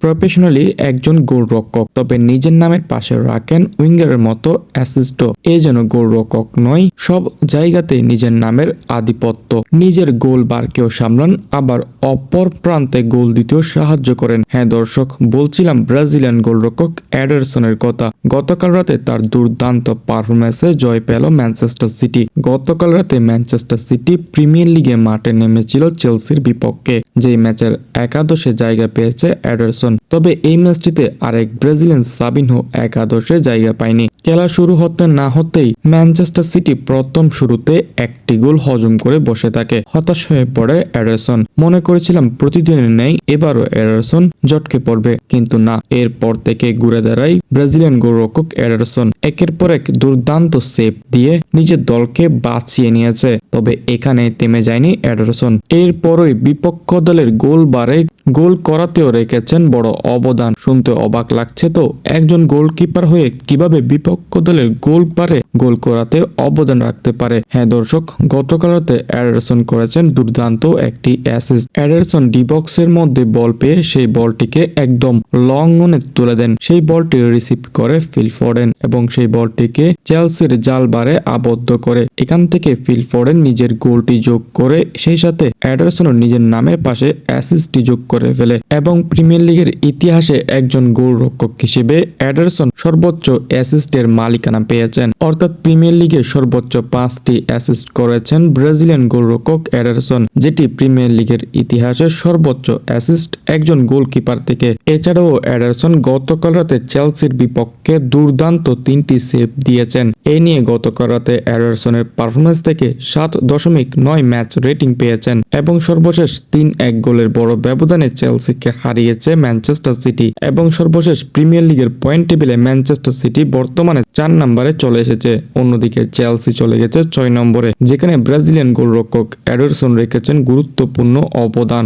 Professionally একজন গোলরক্ষক, তবে নিজের নামের পাশে রাখেন উইঙ্গারের মতো অ্যাসিস্ট এ যেন গোলরক্ষক নয়, সব জায়গাতেই নিজের নামের আধিপত্য। নিজের গোল বারকেও সামলান, আবার অপর প্রান্তে গোল দিতেও সাহায্য করেন। হ্যাঁ দর্শক, বলছিলাম ব্রাজিলিয়ান গোলরক্ষক অ্যাডারসনের কথা। গতকাল রাতে তার দুর্দান্ত পারফরমেন্সে জয় পেল ম্যানচেস্টার সিটি। গতকাল রাতে ম্যানচেস্টার সিটি প্রিমিয়ার লিগে মাঠে নেমেছিল চেলসির বিপক্ষে। যেই ম্যাচের একাদশে জায়গা পেয়েছে অ্যাডারসন। তবে এই ম্যাচটিতে আরেক ব্রাজিলিয়ান সাবিনহো একাদশে জায়গা পায়নি। খেলা শুরু হতে না হতেই ম্যানচেস্টার সিটি প্রথম শুরুতে একটি গোল হজম করে বসে থাকে। হতাশ হয়ে পড়ে অ্যাডারসন। মনে করেছিলাম প্রতিদিনের নেই এবারও অ্যাডারসন জটকে পড়বে, কিন্তু না। এরপর থেকে ঘুরে দাঁড়ায় ব্রাজিলিয়ান গোলরক্ষক অ্যাডারসন। একের পর এক দুর্দান্ত সেভ দিয়ে নিজের দলকে বাঁচিয়ে নিয়েছে, তবে এখানে থেমে যায়নি অ্যাডারসন। এরপরই বিপক্ষ দলের গোল বারে গোল করাতেও রেখেছেন বড় অবদান। শুনতে অবাক লাগছে তো, একজন গোলকিপার হয়ে কীভাবে বিপক্ষ দলের গোল পারে গোল করাতে অবদান রাখতে পারে? হ্যাঁ দর্শক, গতকাল রাতে অ্যাডারসন করেছেন দুর্দান্ত একটি অ্যাসিস্ট অ্যাডারসন ডিবক্সের মধ্যে বল পেয়ে সেই বলটিকে একদম লং অনে তুলে দেন। সেই বলটি রিসিভ করে ফিল ফোর্ডেন এবং সেই বলটিকে চেলসির জাল বারে আবদ্ধ করে এখান থেকে ফিল ফোর্ডেন নিজের গোলটি যোগ করে সেই সাথে অ্যাডারসনও নিজের নামের পাশে অ্যাসিস্টটি যোগ করে ফেলে এবং প্রিমিয়ার লিগের ইতিহাসে একজন গোলরক্ষক হিসেবে অ্যাডারসন সর্বোচ্চ অ্যাসিস্টের মালিকানা পেয়েছেন। অর্থাৎ প্রিমিয়ার লিগে সর্বোচ্চ পাঁচটি অ্যাসিস্ট করেছেন ব্রাজিলিয়ান গোলরক্ষক অ্যাডারসন, যেটি প্রিমিয়ার লিগের ইতিহাসে সর্বোচ্চ অ্যাসিস্ট একজন গোলকিপার থেকে। এছাড়াও অ্যাডারসন গতকাল রাতে চেলসির বিপক্ষে দুর্দান্ত তিনটি সেভ দিয়েছেন। এ নিয়ে গতকাল রাতে অ্যাডারসনের পারফরমেন্স থেকে সাত দশমিক নয় ম্যাচ রেটিং পেয়েছেন এবং সর্বশেষ তিন এক গোলের বড় ব্যবধানে চেলসিকে হারিয়েছে ম্যানচেস্টার সিটি এবং সর্বশেষ প্রিমিয়ার লিগের পয়েন্ট টেবিলে ম্যানচেস্টার সিটি বর্তমানে চার নম্বরে চলে এসেছে। অন্যদিকে চেলসি চলে গেছে ছয় নম্বরে, যেখানে ব্রাজিলিয়ান গোলরক্ষক অ্যাডারসন রেখেছেন গুরুত্বপূর্ণ অবদান।